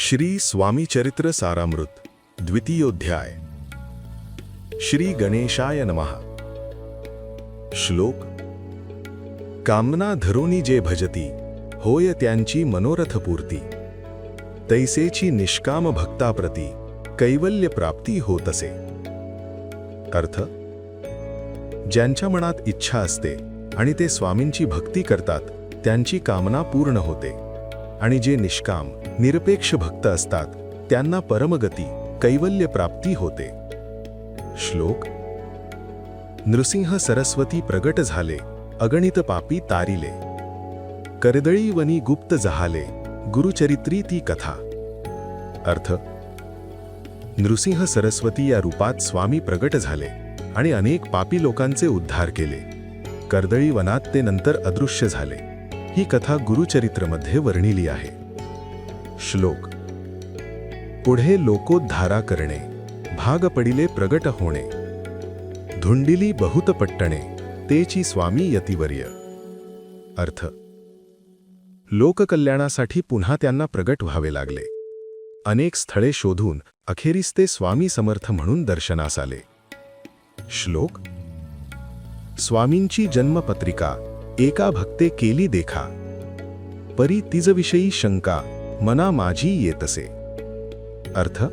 श्री स्वामी चरित्र सारामृत द्वितीयोध्याय. श्री गणेशाय नमः. श्लोक कामना धरुणी जे भजती होय त्यांची मनोरथपूर्ती तैसेची निष्काम भक्ताप्रती कैवल्य प्राप्ती होत असे अर्थ ज्यांच्या मनात इच्छा असते आणि ते स्वामींची भक्ती करतात त्यांची कामना पूर्ण होते. आणि जे निष्काम निरपेक्ष भक्त असतात त्यांना परमगती कैवल्य प्राप्ती होते. श्लोक? नृसिंह सरस्वती प्रगट झाले अगणित पापी तारिले. करदळी वनी गुप्त जहाले गुरुचरित्री ती कथा. अर्थ? नृसिंह सरस्वती या रूपात स्वामी प्रगट झाले आणि अनेक पापी लोकांचे उद्धार केले. कर्दळी वनात ते नंतर अदृश्य झाले. ही कथा गुरुचरित्रमध्ये वर्णिली आहे. श्लोक. पुढे लोकोद्धारा करणे भाग पडिले प्रगट होणे. धुंडिली बहुत पट्टणे तेची स्वामी यतिवर्य. अर्थ. लोककल्याणासाठी पुन्हा त्यांना प्रगट व्हावे लागले. अनेक स्थळे शोधून अखेरीस ते स्वामी समर्थ म्हणून दर्शनास आले. श्लोक. स्वामींची जन्मपत्रिका एका भक्ते केली देखा. परी तिजविषयी शंका मना माझी येत असे अर्थ?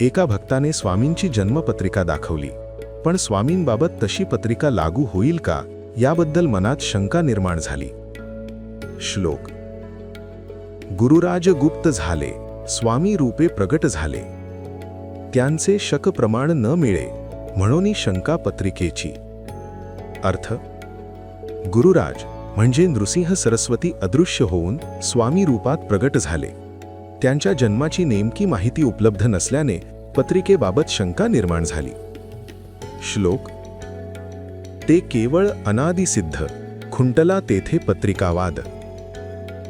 एका भक्ताने स्वामींची जन्मपत्रिका दाखवली पण स्वामींबाबत तशी पत्रिका लागू होईल का याबद्दल मनात शंका निर्माण झाली. श्लोक? गुरुराज गुप्त झाले स्वामी रूपे प्रगट झाले. त्यांचे शक प्रमाण न मिळे म्हणून शंका पत्रिकेची. अर्थ? गुरुराज म्हणजे नृसिंह सरस्वती अदृश्य होऊन स्वामी रूपात प्रगट झाले. त्यांच्या जन्माची नेमकी माहिती उपलब्ध नसल्याने पत्रिकेबाबत शंका निर्माण झाली. श्लोक ते केवळ अनादिसिद्ध खुंटला तेथे पत्रिकावाद.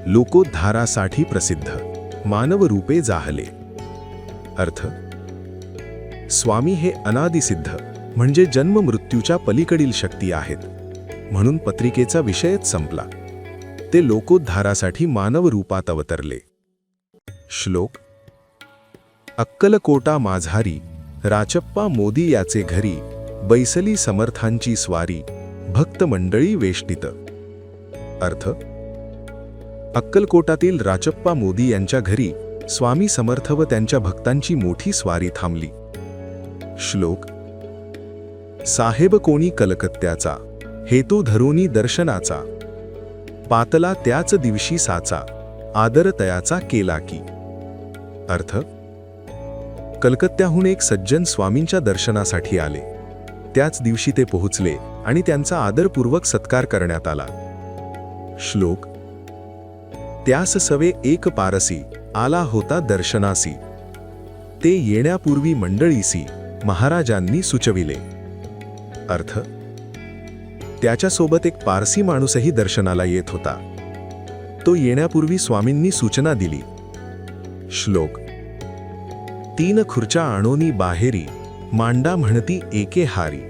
लोकोद्धारासाठी प्रसिद्ध मानव रूपे जाहले. अर्थ स्वामी हे अनादिसिद्ध म्हणजे जन्म मृत्यूच्या पलीकडील शक्ती आहेत. म्हणून पत्रिकेचा विषयच संपला. ते लोकोद्धारासाठी मानव रूपात अवतरले. श्लोक अक्कलकोटा माझारी राचप्पा मोदी याचे घरी बैसली समर्थांची स्वारी भक्त मंडळी वेष्टित. अर्थ अक्कलकोटातील राचप्पा मोदी यांच्या घरी स्वामी समर्थ व त्यांच्या भक्तांची मोठी स्वारी थांबली. श्लोक साहेब कोणी कलकत्त्याचा? हेतू धरूनी दर्शनाचा. पातला त्याच दिवशी साचा आदरतयाचा केला की. अर्थ? कलकत्त्याहून एक सज्जन स्वामींच्या दर्शनासाठी आले. त्याच दिवशी ते पोहोचले आणि त्यांचा आदरपूर्वक सत्कार करण्यात आला. श्लोक? त्यास सवे एक पारसी आला होता दर्शनासी. ते येण्यापूर्वी मंडळीसी महाराजांनी सुचविले. अर्थ? त्याच्यासोबत एक पारसी माणूसही दर्शनाला येत होता. तो येण्यापूर्वी स्वामींनी सूचना दिली. श्लोक. तीन खुर्च्या आणोनी बाहेरी मांडा म्हणती एके हारी.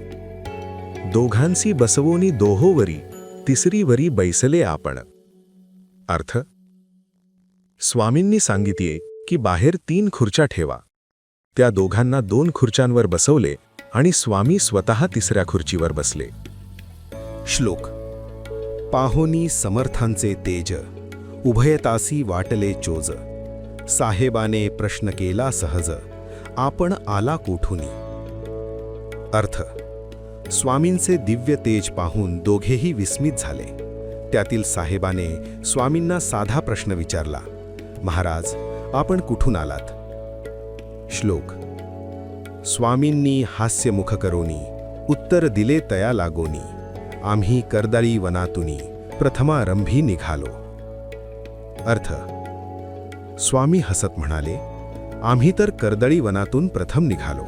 दोघांसी बसवोनी दोहोवरी तिसरीवरी बैसले आपण. अर्थ. स्वामींनी सांगितले की बाहेर तीन खुर्च्या ठेवा. त्या दोघांना दोन खुर्च्यांवर बसवले आणि स्वामी स्वतः तिसऱ्या खुर्चीवर बसले. श्लोक. पाहुनी समर्थांचे तेज उभयतासी वाटले चोज. साहेबाने प्रश्न केला सहज आपण आला कोठुनी? अर्थ स्वामींचे दिव्य तेज पाहून दोघेही विस्मित झाले. त्यातील साहेबाने स्वामींना साधा प्रश्न विचारला महाराज आपण कुठून आलात? श्लोक स्वामींनी हास्यमुख करोनी उत्तर दिले तया लागोनी. आम्ही कर्दळी वनातुनी प्रथमारंभी निघालो. अर्थ स्वामी हसत म्हणाले आम्ही तर कर्दळी वनातून प्रथम निघालो.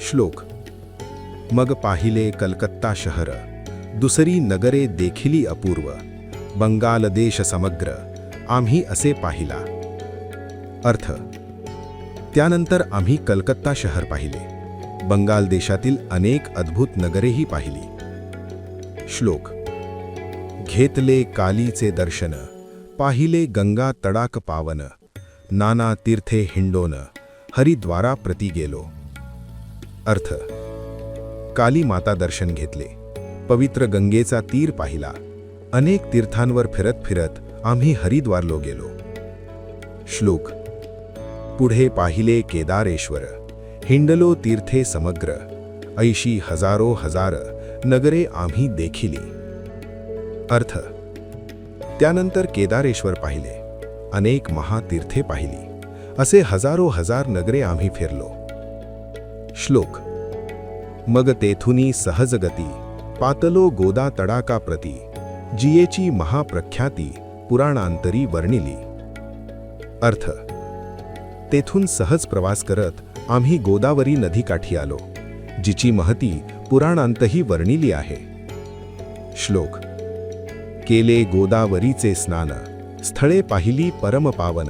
श्लोक मग पाहिले कलकत्ता शहर दुसरी नगरे देखिली अपूर्व बंगाल देश समग्र आम्ही असे पाहिला. अर्थ त्यानंतर आम्ही कलकत्ता शहर पाहिले बंगाल देशातील अनेक अद्भुत नगरेही पाहिली श्लोक. घेतले कालीचे दर्शन पाहिले गंगा तडाक पावन नाना तीर्थे हिंडोन हरिद्वारा प्रती गेलो. अर्थ. काली माता दर्शन घेतले. पवित्र गंगेचा तीर पाहिला. अनेक तीर्थांवर फिरत फिरत आम्ही हरिद्वारलो गेलो. श्लोक. पुढे पाहिले केदारेश्वर हिंडलो तीर्थे समग्र ऐशी हजारो हजार नगरे आम्ही देखिली. अर्थ त्यानंतर केदारेश्वर पाहिले. अनेक महातीर्थे पाहिली. असे हजारो हजार नगरे आम्ही फिरलो. श्लोक मग तेथुनी सहजगती पातलो गोदा तडाका प्रती जियेची महाप्रख्याती पुराणांतरी वर्णिली. अर्थ तेथून सहज प्रवास करत आम्ही गोदावरी नदीकाठी आलो जिची महती पुराणांतही वर्णिली आहे. श्लोक केले गोदावरीचे स्नान स्थळे पाहिली परमपावन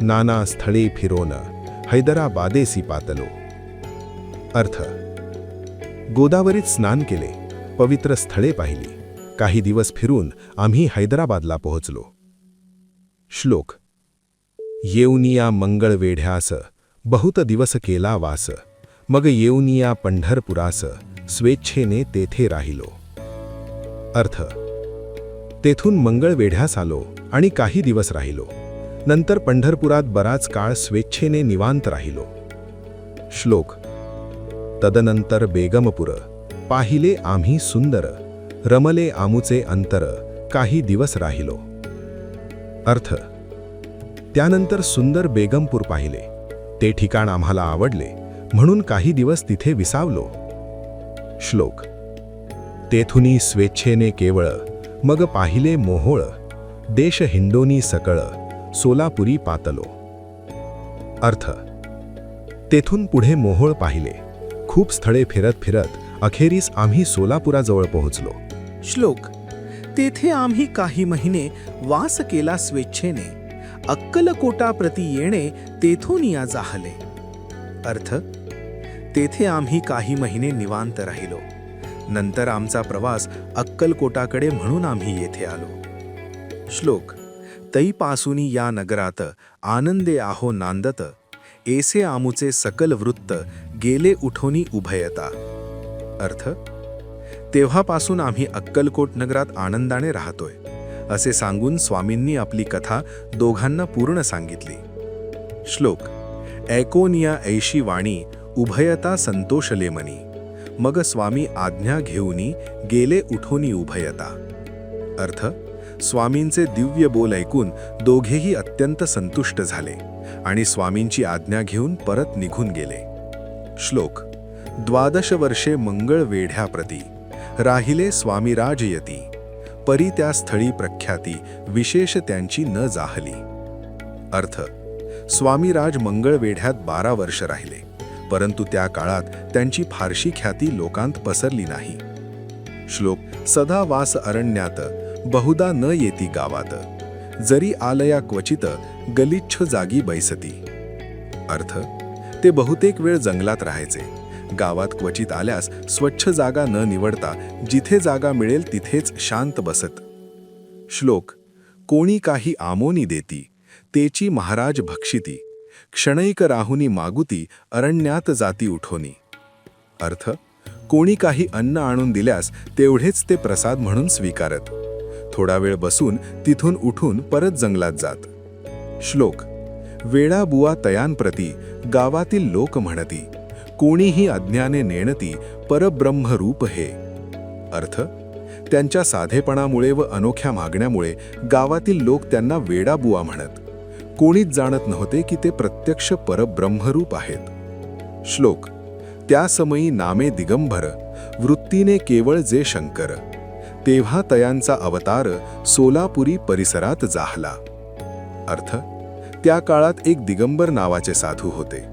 नाना स्थळे फिरोन हैदराबादेसी पातलो. अर्थ गोदावरीत स्नान केले पवित्र स्थळे पाहिली काही दिवस फिरून आम्ही हैदराबादला पोहोचलो. श्लोक येऊनिया मंगळवेढ्यास बहुत दिवस केला वास मग येऊनिया पंढरपुरास स्वेच्छेने तेथे राहिलो. अर्थ तेथून मंगळवेढ्यास आलो आणि काही दिवस राहिलो. नंतर पंढरपुरात बराच काळ स्वेच्छेने निवांत राहिलो. श्लोक तदनंतर बेगमपुर पाहिले आम्ही सुंदर रमले आमुचे अंतर काही दिवस राहिलो. अर्थ त्यानंतर सुंदर बेगमपूर पाहिले. ते ठिकाण आम्हाला आवडले म्हणून काही दिवस तिथे विसावलो. श्लोक. तेथुनी स्वेच्छेने केवळ मग पाहिले मोहोळ देश हिंडोनी सकळ सोलापुरी पातलो. अर्थ. तेथून पुढे मोहोळ पाहिले खूप स्थळे फिरत फिरत अखेरीस आम्ही सोलापुराजवळ पोहोचलो. श्लोक. तेथे आम्ही काही महिने वास केला स्वेच्छेने अक्कलकोटाप्रती येणे तेथून या जाहले. अर्थ. तेथे आम्ही काही महिने निवांत राहिलो. नंतर आमचा प्रवास अक्कलकोटाकडे म्हणून आम्ही येथे आलो. श्लोक तैपासूनी या नगरात आनंदे आहो नांदत एसे आमुचे सकल वृत्त गेले उठोनी उभयता. अर्थ तेव्हापासून आम्ही अक्कलकोट नगरात आनंदाने राहतोय असे सांगून स्वामींनी आपली कथा दोघांना पूर्ण सांगितली. श्लोक ऐकोनिया ऐशी वाणी उभयता संतोषले मनी. मग स्वामी आज्ञा घेऊनी गेले उठोनी उभयता. अर्थ स्वामींचे दिव्य बोल ऐकून दोघेही अत्यंत संतुष्ट झाले आणि स्वामींची आज्ञा घेऊन परत निघून गेले. श्लोक द्वादश वर्षे मंगळ वेढ्याप्रती राहिले स्वामी राजयती परी त्या स्थळी प्रख्याती विशेष त्यांची न जाहली. अर्थ स्वामीराज मंगळवेढ्यात बारा वर्ष राहिले. परंतु त्या काळात त्यांची फारशी ख्याती लोकांत पसरली नाही. श्लोक सदा वास अरण्यात बहुदा न येती गावात जरी आलया क्वचित गलिच्छ जागी बैसती. अर्थ ते बहुतेक वेळ जंगलात राहायचे. गावात क्वचित आल्यास स्वच्छ जागा न निवडता जिथे जागा मिळेल तिथेच शांत बसत. श्लोक कोणी काही आमोनी देती तेची महाराज भक्षिती क्षणैक राहुनी मागुती अरण्यात जाती उठोनी. अर्थ कोणी काही अन्न आणून दिल्यास तेवढेच ते प्रसाद म्हणून स्वीकारत. थोडा वेळ बसून तिथून उठून परत जंगलात जात. श्लोक वेळाबुवा तयांप्रती गावातील लोक म्हणती कोणीही अज्ञाने नेणती परब्रह्मरूप हे. अर्थ त्यांच्या साधेपणामुळे व अनोख्या मागण्यामुळे गावातील लोक त्यांना वेडाबुवा म्हणत. कोणीच जाणत नव्हते की ते प्रत्यक्ष परब्रह्मरूप आहेत. श्लोक त्या समयी नामे दिगंबर वृत्तीने केवळ जे शंकर. तेव्हा तयांचा अवतार सोलापुरी परिसरात जाहला. अर्थ त्या काळात एक दिगंबर नावाचे साधू होते.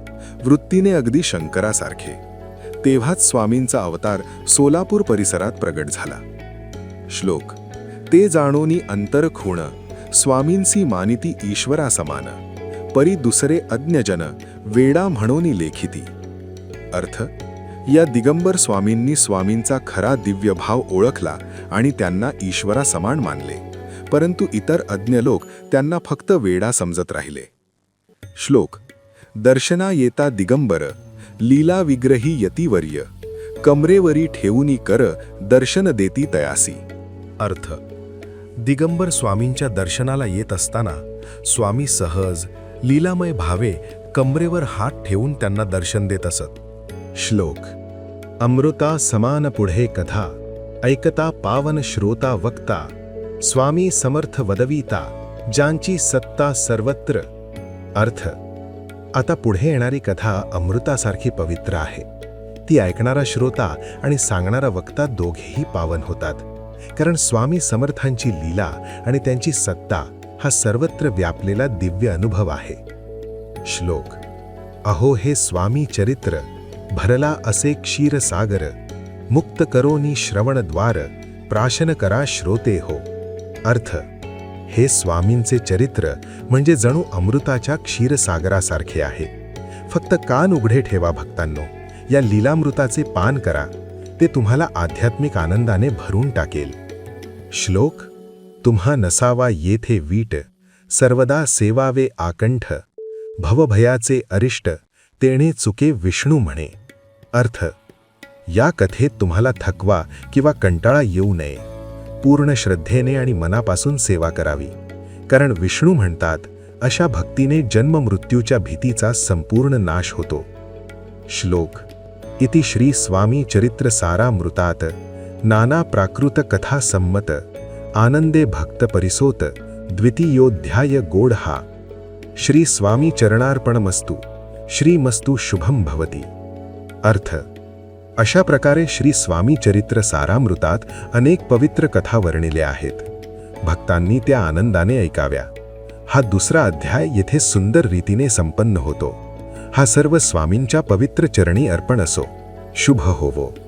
वृत्तीने अगदी शंकरासारखे. तेव्हाच स्वामींचा अवतार सोलापूर परिसरात प्रगट झाला. श्लोक ते जाणोनी अंतर खूण स्वामींसी मानिती ईश्वरा समान परी दुसरे अज्ञजन वेडा म्हणोनी लेखिती. अर्थ या दिगंबर स्वामींनी स्वामींचा खरा दिव्य भाव ओळखला आणि त्यांना ईश्वरा समान मानले परंतु इतर अज्ञ लोक त्यांना फक्त वेडा समजत राहिले. श्लोक दर्शना येता दिगंबर लीला विग्रही यतिवर्य कमरेवरी ठेवूनी कर दर्शन देती तयासी. अर्थ दिगंबर स्वामींच्या दर्शनाला येत असताना स्वामी सहज लीलामय भावे कमरेवर हात ठेवून त्यांना दर्शन देत असत. श्लोक अमृता समान पुढे कथा ऐकता पावन श्रोता वक्ता स्वामी समर्थ वदविता ज्यांची सत्ता सर्वत्र. अर्थ आता पुढे येणारी कथा अमृतासारखी पवित्र आहे. ती ऐकणारा श्रोता आणि सांगणारा वक्ता दोघेही पावन होतात. कारण स्वामी समर्थांची लीला आणि त्यांची सत्ता हा सर्वत्र व्यापलेला दिव्य अनुभव आहे. श्लोक अहो हे स्वामी चरित्र भरला असे क्षीरसागर मुक्त करोनी श्रवणद्वार प्राशन करा श्रोते हो. अर्थ हे स्वामींचे चरित्र म्हणजे जणू अमृताच्या क्षीरसागरासारखे आहे. फक्त कान उघडे ठेवा भक्तांनो या लीलामृताचे पान करा. ते तुम्हाला आध्यात्मिक आनंदाने भरून टाकेल. श्लोक तुम्हा नसावा येथे वीट सर्वदा सेवावे आकंठ भवभयाचे अरिष्ट तेणे चुके विष्णू म्हणे. अर्थ या कथेत तुम्हाला थकवा किंवा कंटाळा येऊ नये. पूर्ण श्रद्धेने आणि मनापासून सेवा करावी. कारण विष्णू म्हणतात अशा भक्तीने जन्ममृत्यूच्या भीतीचा संपूर्ण नाश होतो. श्लोक इति श्री स्वामी चरित्र सारामृतात। नाना प्राकृत कथा संमत आनंदे भक्त परिसोत। द्वितीयोध्याय गोड हा श्री स्वामी चरणार्पणमस्तु। श्रीमस्तु शुभम भवती। अर्थ। अशा प्रकारे श्री स्वामी चरित्र सारामृतात अनेक पवित्र कथा वर्णिल्या आहेत। भक्तांनी त्या आनंदाने ऐकाव्या। हा दुसरा अध्याय येथे सुंदर रीतीने संपन्न होतो। हा सर्व स्वामींच्या पवित्र चरणी अर्पण असो. शुभ होवो.